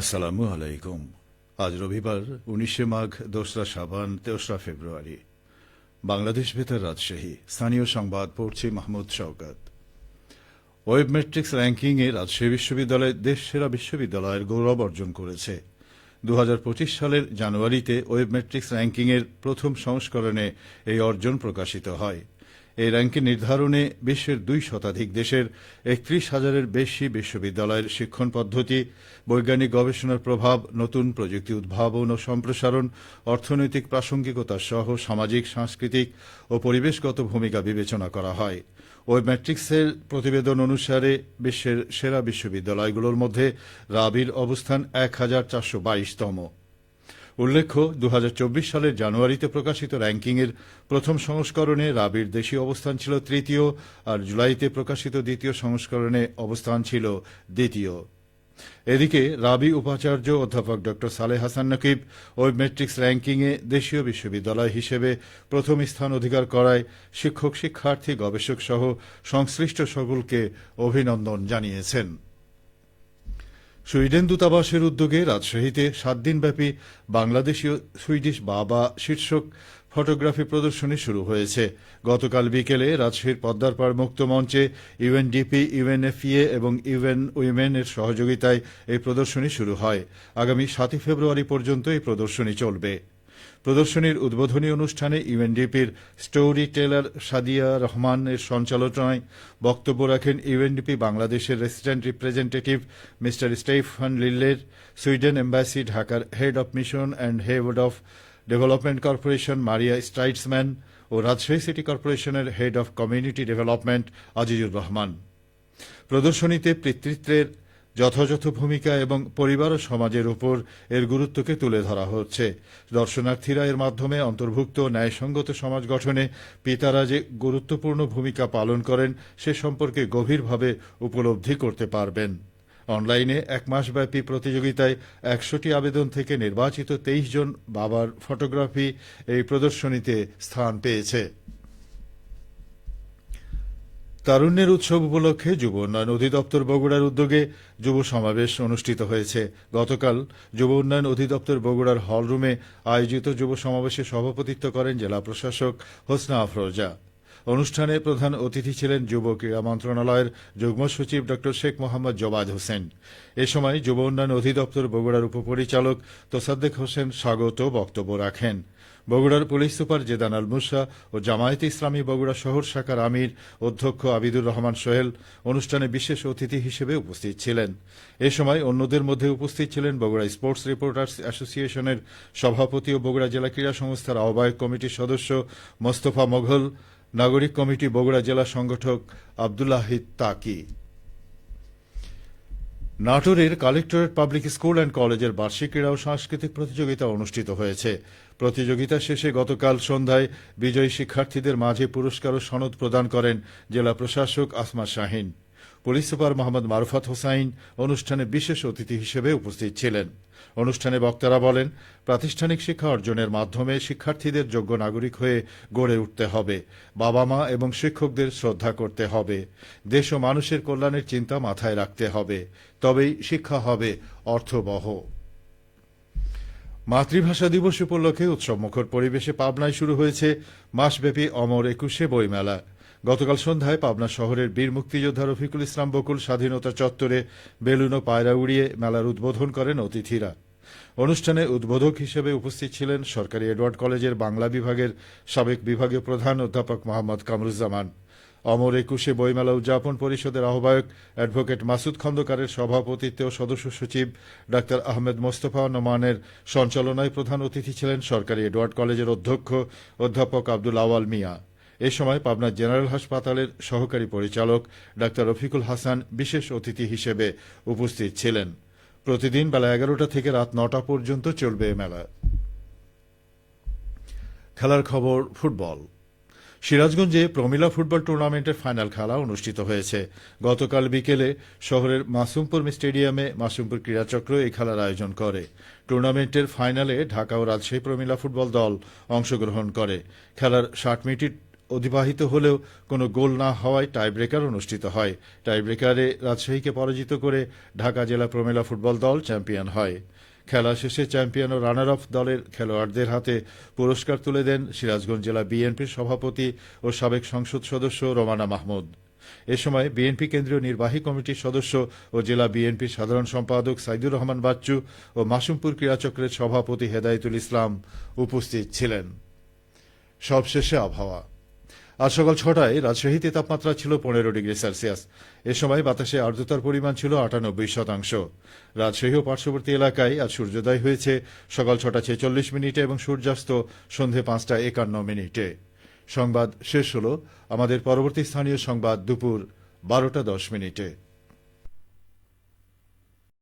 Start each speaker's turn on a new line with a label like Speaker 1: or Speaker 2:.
Speaker 1: আসসালামু আলাইকুম আজ রবিবার উনিশে মাঘ দোসরা সাবান তেসরা ফেব্রুয়ারি বাংলাদেশ বেতার রাজশাহী স্থানীয় সংবাদ পড়ছি মাহমুদ শওকত ওয়েব ম্যাট্রিক্স র্যাঙ্কিংয়ে রাজশাহী বিশ্ববিদ্যালয় দেশ সেরা বিশ্ববিদ্যালয়ের গৌরব অর্জন করেছে দু সালের জানুয়ারিতে ওয়েব ম্যাট্রিক্স র্যাঙ্কিংয়ের প্রথম সংস্করণে এই অর্জন প্রকাশিত হয় এই র্যাঙ্কিং নির্ধারণে বিশ্বের দুই শতাধিক দেশের একত্রিশ হাজারের বেশি বিশ্ববিদ্যালয়ের শিক্ষণ পদ্ধতি বৈজ্ঞানিক গবেষণার প্রভাব নতুন প্রযুক্তি উদ্ভাবন ও সম্প্রসারণ অর্থনৈতিক প্রাসঙ্গিকতা সহ সামাজিক সাংস্কৃতিক ও পরিবেশগত ভূমিকা বিবেচনা করা হয় ওই ম্যাট্রিক্সের প্রতিবেদন অনুসারে বিশ্বের সেরা বিশ্ববিদ্যালয়গুলোর মধ্যে রাবির অবস্থান এক হাজার চারশো বাইশতম উল্লেখ্য দু সালের জানুয়ারিতে প্রকাশিত র্যাঙ্কিংয়ের প্রথম সংস্করণে রাবির দেশীয় অবস্থান ছিল তৃতীয় আর জুলাইতে প্রকাশিত দ্বিতীয় সংস্করণে অবস্থান ছিল দ্বিতীয় এদিকে রাবি উপাচার্য অধ্যাপক ড সালে হাসান নকিব ওয়েব ম্যাট্রিক্স র্যাঙ্কিংয়ে দেশীয় বিশ্ববিদ্যালয় হিসেবে প্রথম স্থান অধিকার করায় শিক্ষক শিক্ষার্থী গবেষক সহ সংশ্লিষ্ট সকলকে অভিনন্দন জানিয়েছেন সুইডেন দূতাবাসের উদ্যোগে রাজশাহীতে সাত দিনব্যাপী বাংলাদেশীয় সুইডিশ বাবা শীর্ষক ফটোগ্রাফি প্রদর্শনী শুরু হয়েছে গতকাল বিকেলে রাজশাহীর পদ্মারপাড় মুক্ত মঞ্চে ইউএনডিপি ইউএনএফইএ এবং ইউএন উইমেনের সহযোগিতায় এই প্রদর্শনী শুরু হয় আগামী সাতই ফেব্রুয়ারি পর্যন্ত এই প্রদর্শনী চলবে প্রদর্শনীর উদ্বোধনী অনুষ্ঠানে ইউএনডিপির স্টোরি টেলার সাদিয়া রহমানের সঞ্চালনায় বক্তব্য রাখেন ইউএনডিপি বাংলাদেশের resident representative mister Stefan Liller Sweden embassy ঢাকার head of mission and head of development corporation Maria Stridsman ও রাজশাহী সিটি কর্পোরেশনের head of community development Azizur Rahman প্রদর্শনীতে পিতৃত্বের যথাযথ ভূমিকা এবং পরিবার ও সমাজের উপর এর গুরুত্বকে তুলে ধরা হচ্ছে দর্শনার্থীরা এর মাধ্যমে অন্তর্ভুক্ত ন্যায়সঙ্গত সমাজ গঠনে পিতারা যে গুরুত্বপূর্ণ ভূমিকা পালন করেন সে সম্পর্কে গভীরভাবে উপলব্ধি করতে পারবেন অনলাইনে এক মাসব্যাপী প্রতিযোগিতায় একশোটি আবেদন থেকে নির্বাচিত তেইশ জন বাবার ফটোগ্রাফি এই প্রদর্শনীতে স্থান পেয়েছে তারুণ্যের উৎসব উপলক্ষে যুব উন্নয়ন অধিদপ্তর বগুড়ার উদ্যোগে যুব সমাবেশ অনুষ্ঠিত হয়েছে গতকাল যুব উন্নয়ন অধিদপ্তর বগুড়ার হলরুমে আয়োজিত যুব সমাবেশে সভাপতিত্ব করেন জেলা প্রশাসক হোসনা আফরোজা অনুষ্ঠানে প্রধান অতিথি ছিলেন যুব ক্রীড়া মন্ত্রণালয়ের যুগ্ম সচিব ড শেখ মোহাম্মদ জবাদ হোসেন এ সময় যুব উন্নয়ন অধিদপ্তর বগুড়ার উপপরিচালক তোসাদ্দেক হোসেন স্বাগত বক্তব্য রাখেন বগুড়ার পুলিশ সুপার জেদান আল মুসা ও জামায়াত ইসলামী বগুড়া শহর শাখার আমির অধ্যক্ষ আবিদুর রহমান সোহেল অনুষ্ঠানে বিশেষ অতিথি হিসেবে উপস্থিত ছিলেন এ সময় অন্যদের মধ্যে উপস্থিত ছিলেন বগুড়া স্পোর্টস রিপোর্টার্স অ্যাসোসিয়েশনের সভাপতি ও বগুড়া জেলা ক্রীড়া সংস্থার আহ্বায়ক কমিটির সদস্য মোস্তফা মোঘল নাগরিক কমিটি বগুড়া জেলা সংগঠক আবদুল্লাহিদ তাকি নাটোরের কালেক্টরেট পাবলিক স্কুল অ্যান্ড কলেজের বার্ষিক ক্রীড়া ও সাংস্কৃতিক প্রতিযোগিতা অনুষ্ঠিত হয়েছে প্রতিযোগিতা শেষে গতকাল সন্ধ্যায় বিজয়ী শিক্ষার্থীদের মাঝে পুরস্কার ও সনদ প্রদান করেন জেলা প্রশাসক আসমা শাহীন পুলিশ সুপার মোহাম্মদ মারুফাত হোসাইন অনুষ্ঠানে বিশেষ অতিথি হিসেবে উপস্থিত ছিলেন অনুষ্ঠানে বক্তারা বলেন প্রাতিষ্ঠানিক শিক্ষা অর্জনের মাধ্যমে শিক্ষার্থীদের যোগ্য নাগরিক হয়ে গড়ে উঠতে হবে বাবা মা এবং শিক্ষকদের শ্রদ্ধা করতে হবে দেশ ও মানুষের কল্যাণের চিন্তা মাথায় রাখতে হবে তবেই শিক্ষা হবে অর্থবহ মাতৃভাষা দিবস উপলক্ষে উৎসবমুখর পরিবেশে পাবনায় শুরু হয়েছে মাসব্যাপী অমর একুশে বইমেলা গতকাল সন্ধ্যায় পাবনা শহরের বীর মুক্তিযোদ্ধা রফিকুল ইসলাম বকুল স্বাধীনতা চত্বরে বেলুন ও পায়রা উড়িয়ে মেলার উদ্বোধন করেন অতিথিরা অনুষ্ঠানে উদ্বোধক হিসেবে উপস্থিত ছিলেন সরকারি এডওয়ার্ড কলেজের বাংলা বিভাগের সাবেক বিভাগীয় প্রধান অধ্যাপক মোহাম্মদ কামরুজ্জামান অমর একুশে বইমেলা উদযাপন পরিষদের আহ্বায়ক অ্যাডভোকেট মাসুদ খন্দকারের সভাপতিত্বে ও সদস্য সচিব ডাক্তার আহমেদ মোস্তফা নোমানের সঞ্চালনায় প্রধান অতিথি ছিলেন সরকারি এডওয়ার্ড কলেজের অধ্যক্ষ অধ্যাপক আব্দুল আওয়াল মিয়া এ সময় পাবনা জেনারেল হাসপাতালের সহকারী পরিচালক ডাক্তার রফিকুল হাসান বিশেষ অতিথি হিসেবে উপস্থিত ছিলেন প্রতিদিন বেলা এগারোটা থেকে রাত নটা পর্যন্ত চলবে এ মেলা খেলার খবর ফুটবল সিরাজগঞ্জে প্রমিলা ফুটবল টুর্নামেন্টের ফাইনাল খেলা অনুষ্ঠিত হয়েছে গতকাল বিকেলে শহরের মাসুমপুর স্টেডিয়ামে মাসুমপুর ক্রীড়াচক্র এই খেলার আয়োজন করে টুর্নামেন্টের ফাইনালে ঢাকা ও রাজশাহী প্রমিলা ফুটবল দল অংশগ্রহণ করে খেলার ষাট মিনিট অধিবাহিত হলেও কোনো গোল না হওয়ায় টাইব্রেকার অনুষ্ঠিত হয় টাইব্রেকারে রাজশাহীকে পরাজিত করে ঢাকা জেলা প্রমেলা ফুটবল দল চ্যাম্পিয়ন হয় খেলা শেষে চ্যাম্পিয়ন ও রানার অফ দলের খেলোয়াড়দের হাতে পুরস্কার তুলে দেন সিরাজগঞ্জ জেলা বিএনপির সভাপতি ও সাবেক সংসদ সদস্য রোমানা মাহমুদ এ সময় বিএনপি কেন্দ্রীয় নির্বাহী কমিটির সদস্য ও জেলা বিএনপির সাধারণ সম্পাদক সাইদুর রহমান বাচ্চু ও মাসুমপুর ক্রীড়াচক্রের সভাপতি হেদায়তুল ইসলাম উপস্থিত ছিলেন সবশেষে আবহাওয়া আজ সকাল ছটায় রাজশাহীতে তাপমাত্রা ছিল পনেরো ডিগ্রি সেলসিয়াস এ সময় বাতাসে আর্দ্রতার পরিমাণ ছিল আটানব্বই শতাংশ রাজশাহী ও পার্শ্ববর্তী এলাকায় আজ সূর্যোদয় হয়েছে সকাল ছটা ছেচল্লিশ মিনিটে এবং সূর্যাস্ত সন্ধে পাঁচটা একান্ন মিনিটে সংবাদ শেষ হল আমাদের পরবর্তী স্থানীয় সংবাদ দুপুর বারোটা দশ মিনিটে